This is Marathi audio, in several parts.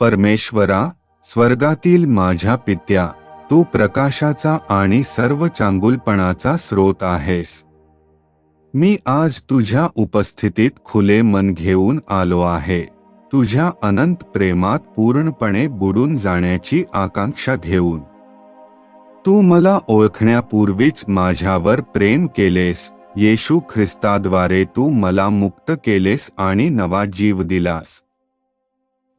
परमेश्वरा स्वर्गातील माझ्या पित्या तू प्रकाशाचा आणि सर्व चांगुलपणाचा स्रोत आहेस. मी आज तुझ्या उपस्थितीत खुले मन घेऊन आलो आहे. तुझ्या अनंत प्रेमात पूर्णपणे बुडून जाण्याची आकांक्षा घेऊन. तू मला ओळखण्यापूर्वीच माझ्यावर प्रेम केलेस. येशू ख्रिस्ताद्वारे तू मला मुक्त केलेस आणि नवा जीव दिलास.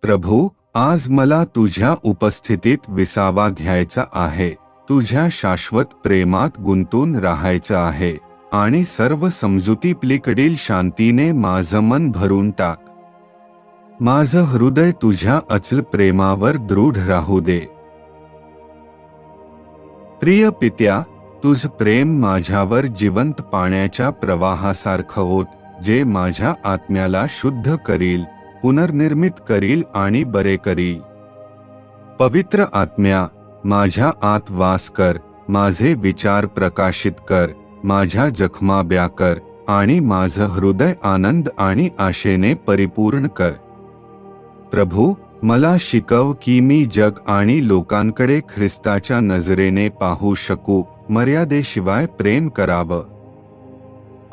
प्रभू आज मला तुझ्या उपस्थितीत विसावा घ्यायचा आहे. तुझ्या शाश्वत प्रेमात गुंतून राहायचं आहे. आणि सर्व समजुती पलीकडील शांतीने माझं मन भरून टाक. माझं हृदय तुझ्या अचल प्रेमावर दृढ राहू दे. प्रिय पित्या तुझ प्रेम माझ्यावर जिवंत पाण्याच्या प्रवाहासारखं होत जे माझ्या आत्म्याला शुद्ध करील. पुनर्निर्मित करील आणि बरे करी पवित्र आत्म्या माझ्या आत वास कर माझे विचार प्रकाशित कर माझ्या जखमा ब्या कर आणि माझं हृदय आनंद आणि आशेने परिपूर्ण कर. प्रभू मला शिकव की मी जग आणि लोकांकडे ख्रिस्ताच्या नजरेने पाहू शकू मर्यादेशिवाय प्रेम करावं.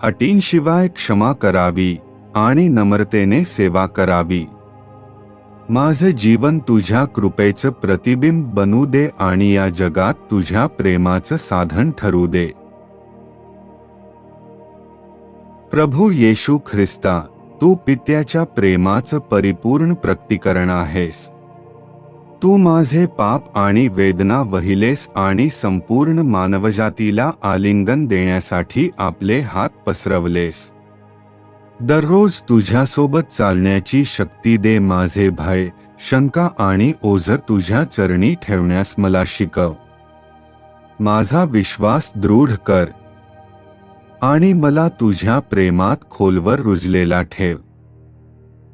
अटींशिवाय क्षमा करावी. आणि नम्रतेने सेवा करावी. माझं जीवन तुझ्या कृपेचं प्रतिबिंब बनू दे आणि या जगात तुझ्या प्रेमाचं साधन ठरू दे. प्रभू येशू ख्रिस्ता तू पित्याच्या प्रेमाचं परिपूर्ण प्रकटीकरण आहेस. तू माझे पाप आणि वेदना वहिलेस आणि संपूर्ण मानवजातीला आलिंगन देण्यासाठी आपले हात पसरवलेस. दररोज तुझ्यासोबत चालण्याची शक्ती दे माझे भय शंका आणि ओझ तुझ्या चरणी ठेवण्यास मला शिकव. माझा विश्वास दृढ कर. आणि मला तुझ्या प्रेमात खोलवर रुजलेला ठेव.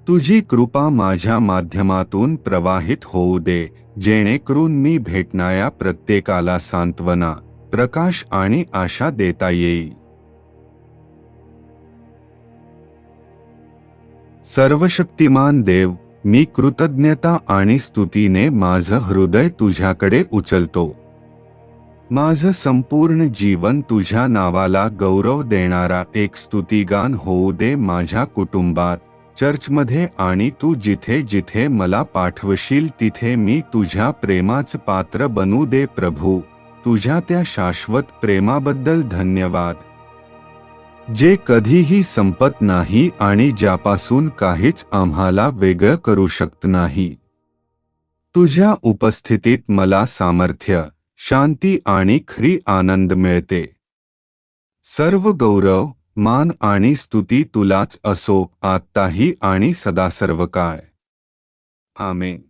तुझी कृपा माझ्या माध्यमातून प्रवाहित होऊ दे जेणेकरून मी भेटणाऱ्या प्रत्येकाला सांत्वना प्रकाश आणि आशा देता येईल. सर्वशक्तिमान देव मी कृतज्ञता आणि स्तुतीने माझं हृदय तुझ्याकडे उचलतो. माझं संपूर्ण जीवन तुझ्या नावाला गौरव देणारा एक स्तुतिगान होऊ दे माझ्या कुटुंबात चर्चमध्ये आणि तू जिथे जिथे मला पाठवशील तिथे मी तुझ्या प्रेमाचं पात्र बनू दे प्रभू. तुझ्या त्या शाश्वत प्रेमाबद्दल धन्यवाद. जे कधीही संपत नाही आणि ज्यापासून काहीच आम्हाला वेगळं करू शकत नाही. तुझ्या उपस्थितीत मला सामर्थ्य शांती आणि खरी आनंद मिळते. सर्व गौरव मान आणि स्तुती तुलाच असो आत्ताही आणि सदा सर्व काय आमेन.